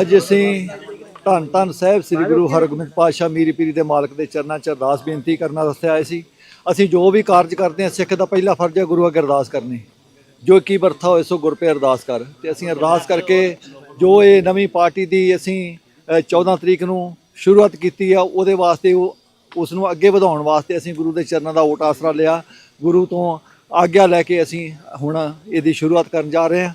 ਅੱਜ ਅਸੀਂ ਧੰਨ ਧੰਨ ਸਾਹਿਬ ਸ੍ਰੀ ਗੁਰੂ ਹਰਗੋਬਿੰਦ ਪਾਤਸ਼ਾਹ ਮੀਰੀ ਪੀਰੀ ਦੇ ਮਾਲਕ ਦੇ ਚਰਨਾਂ 'ਚ ਅਰਦਾਸ ਬੇਨਤੀ ਕਰਨਾ ਵਾਸਤੇ ਆਏ ਸੀ। ਅਸੀਂ ਜੋ ਵੀ ਕਾਰਜ ਕਰਦੇ ਹਾਂ ਸਿੱਖ ਦਾ ਪਹਿਲਾ ਫਰਜ਼ ਹੈ ਗੁਰੂ ਅੱਗੇ ਅਰਦਾਸ ਕਰਨੀ। ਜੋ ਕੀ ਵਰਥਾ ਹੋਏ ਸੋ ਗੁਰ ਪੇ ਅਰਦਾਸ ਕਰ। ਤੇ ਅਸੀਂ ਅਰਦਾਸ ਕਰਕੇ ਜੋ ਇਹ ਨਵੀਂ ਪਾਰਟੀ ਦੀ ਅਸੀਂ ਅ, 14 ਤਰੀਕ ਨੂੰ ਸ਼ੁਰੂਆਤ ਕੀਤੀ ਆ ਉਹਦੇ ਵਾਸਤੇ ਉਹ ਉਸ ਨੂੰ ਅੱਗੇ ਵਧਾਉਣ ਵਾਸਤੇ ਅਸੀਂ ਗੁਰੂ ਦੇ ਚਰਨਾਂ ਦਾ ਓਟ ਆਸਰਾ ਲਿਆ। ਗੁਰੂ ਤੋਂ ਆਗਿਆ ਲੈ ਕੇ ਅਸੀਂ ਹੁਣ ਇਹਦੀ ਸ਼ੁਰੂਆਤ ਕਰਨ ਜਾ ਰਹੇ ਹਾਂ।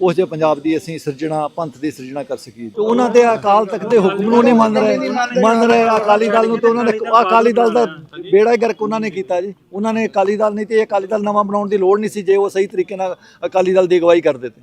ਉਸ ਜਿਹੇ ਪੰਜਾਬ ਦੀ ਅਸੀਂ ਸਿਰਜਣਾ, ਪੰਥ ਦੀ ਸਿਰਜਣਾ ਕਰ ਸਕੀਏ। ਤੇ ਉਹਨਾਂ ਦੇ ਅਕਾਲ ਤਖਤ ਦੇ ਹੁਕਮ ਨੂੰ ਨਹੀਂ ਮੰਨ ਰਹੇ ਮੰਨ ਰਹੇ ਅਕਾਲੀ ਦਲ ਨੂੰ, ਤੇ ਉਹਨਾਂ ਨੇ ਅਕਾਲੀ ਦਲ ਦਾ ਬੇੜਾ ਹੀ ਗਰਕ ਉਹਨਾਂ ਨੇ ਕੀਤਾ ਜੀ। ਉਹਨਾਂ ਨੇ ਅਕਾਲੀ ਦਲ ਨਹੀਂ ਤੇ ਇਹ ਅਕਾਲੀ ਦਲ ਨਵਾਂ ਬਣਾਉਣ ਦੀ ਲੋੜ ਨਹੀਂ ਸੀ, ਜੇ ਉਹ ਸਹੀ ਤਰੀਕੇ ਨਾਲ ਅਕਾਲੀ ਦਲ ਦੀ ਅਗਵਾਈ ਕਰਦੇ ਤੇ